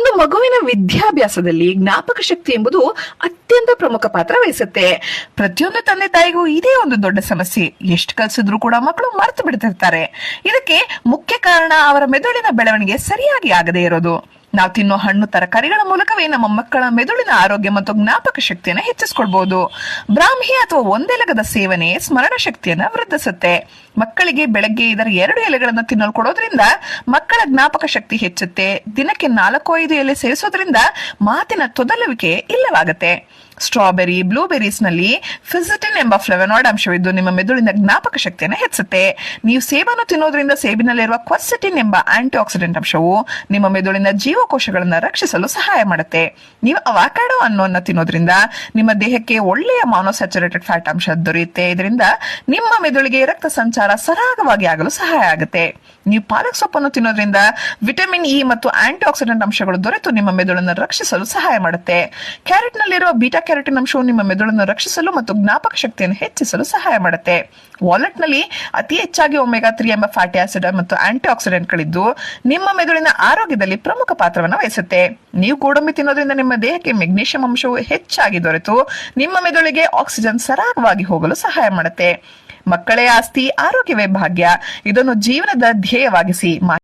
ಒಂದು ಮಗುವಿನ ವಿದ್ಯಾಭ್ಯಾಸದಲ್ಲಿ ಜ್ಞಾಪಕ ಶಕ್ತಿ ಎಂಬುದು ಅತ್ಯಂತ ಪ್ರಮುಖ ಪಾತ್ರ ವಹಿಸುತ್ತೆ. ಪ್ರತಿಯೊಂದು ತಂದೆ ತಾಯಿಗೂ ಇದೇ ಒಂದು ದೊಡ್ಡ ಸಮಸ್ಯೆ. ಎಷ್ಟು ಕಲಿಸಿದ್ರು ಕೂಡ ಮಕ್ಕಳು ಮರೆತು ಬಿಡ್ತಿರ್ತಾರೆ. ಇದಕ್ಕೆ ಮುಖ್ಯ ಕಾರಣ ಅವರ ಮೆದುಳಿನ ಬೆಳವಣಿಗೆ ಸರಿಯಾಗಿ ಆಗದೇ ಇರೋದು. ನಾವು ತಿನ್ನೋ ಹಣ್ಣು ತರಕಾರಿಗಳ ಮೂಲಕವೇ ನಮ್ಮ ಮಕ್ಕಳ ಮೆದುಳಿನ ಆರೋಗ್ಯ ಮತ್ತು ಜ್ಞಾಪಕ ಶಕ್ತಿಯನ್ನು ಹೆಚ್ಚಿಸಿಕೊಳ್ಬಹುದು ಬ್ರಾಹ್ಮಿ ಅಥವಾ ಒಂದೆಲಗದ ಸೇವನೆ ಸ್ಮರಣ ಶಕ್ತಿಯನ್ನು ವೃದ್ಧಿಸುತ್ತೆ. ಮಕ್ಕಳಿಗೆ ಬೆಳಗ್ಗೆ ಇದರ ಎರಡು ಎಲೆಗಳನ್ನು ತಿನ್ನಲು ಕೊಡೋದ್ರಿಂದ ಮಕ್ಕಳ ಜ್ಞಾಪಕ ಶಕ್ತಿ ಹೆಚ್ಚುತ್ತೆ. ದಿನಕ್ಕೆ ನಾಲ್ಕು ಐದು ಎಲೆ ಸೇವಿಸೋದ್ರಿಂದ ಮಾತಿನ ತೊದಲುವಿಕೆ ಇಲ್ಲವಾಗುತ್ತೆ. ಸ್ಟ್ರಾಬೆರಿ ಬ್ಲೂಬೆರೀಸ್ನಲ್ಲಿ ಫಿಸಿಟಿನ್ ಎಂಬ ಫ್ಲೆವನಾಯ್ಡ್ ಅಂಶವಿದ್ದು ನಿಮ್ಮ ಮೆದುಳಿನ ಜ್ಞಾಪಕ ಶಕ್ತಿಯನ್ನು ಹೆಚ್ಚುತ್ತೆ. ನೀವು ಸೇಬನ್ನು ತಿನ್ನೋದ್ರಿಂದ ಸೇಬಿನಲ್ಲಿರುವ ಕ್ವಸಿಟಿನ್ ಎಂಬ ಆಂಟಿ ಆಕ್ಸಿಡೆಂಟ್ ಅಂಶವು ನಿಮ್ಮ ಮೆದುಳಿನ ಜೀವಕೋಶಗಳನ್ನು ರಕ್ಷಿಸಲು ಸಹಾಯ ಮಾಡುತ್ತೆ. ನೀವು ಅವಾಕಾಡೋ ಅನ್ನೋನ್ನ ತಿನ್ನೋದ್ರಿಂದ ನಿಮ್ಮ ದೇಹಕ್ಕೆ ಒಳ್ಳೆಯ ಮಾನೋಸ್ಯಾಚುರೇಟೆಡ್ ಫ್ಯಾಟ್ ಅಂಶ ದೊರೆಯುತ್ತೆ. ಇದರಿಂದ ನಿಮ್ಮ ಮೆದುಳಿಗೆ ರಕ್ತ ಸಂಚಾರ ಸರಾಗವಾಗಿ ಆಗಲು ಸಹಾಯ ಆಗುತ್ತೆ. ನೀವು ಪಾಲಕ್ ಸೊಪ್ಪನ್ನು ತಿನ್ನೋದ್ರಿಂದ ವಿಟಮಿನ್ ಇ ಮತ್ತು ಆಂಟಿ ಆಕ್ಸಿಡೆಂಟ್ ಅಂಶಗಳು ದೊರೆತು ನಿಮ್ಮ ಮೆದುಳನ್ನು ರಕ್ಷಿಸಲು ಸಹಾಯ ಮಾಡುತ್ತೆ. ಕ್ಯಾರೆಟ್ ನಲ್ಲಿರುವ ಬೀಟಾ ಕ್ಯಾರೆಟಿನ್ ಅಂಶವು ನಿಮ್ಮ ಮೆದುಳನ್ನು ರಕ್ಷಿಸಲು ಮತ್ತು ಜ್ಞಾಪಕ ಶಕ್ತಿಯನ್ನು ಹೆಚ್ಚಿಸಲು ಸಹಾಯ ಮಾಡುತ್ತೆ. ವಾಲೆಟ್ನಲ್ಲಿ ಅತಿ ಹೆಚ್ಚಾಗಿ ಒಮೆಗಾ ತ್ರೀ ಎಂಬ ಫ್ಯಾಟಿ ಆಸಿಡ್ ಮತ್ತು ಆಂಟಿ ಆಕ್ಸಿಡೆಂಟ್ ಗಳಿದ್ದು ನಿಮ್ಮ ಮೆದುಳಿನ ಆರೋಗ್ಯದಲ್ಲಿ ಪ್ರಮುಖ ಪಾತ್ರವನ್ನು ವಹಿಸುತ್ತೆ. ನೀವು ಗೋಡಂಬಿ ತಿನ್ನೋದ್ರಿಂದ ನಿಮ್ಮ ದೇಹಕ್ಕೆ ಮೆಗ್ನೀಷಿಯಂ ಅಂಶವು ಹೆಚ್ಚಾಗಿ ದೊರೆತು, ನಿಮ್ಮ ಮೆದುಳಿಗೆ ಆಕ್ಸಿಜನ್ ಸರಾಗವಾಗಿ ಹೋಗಲು ಸಹಾಯ ಮಾಡುತ್ತೆ. ಮಕ್ಕಳೇ ಆಸ್ತಿ, ಆರೋಗ್ಯವೇ ಭಾಗ್ಯ. ಇದನ್ನು ಜೀವನದ ಧ್ಯೇಯವಾಗಿಸಿ.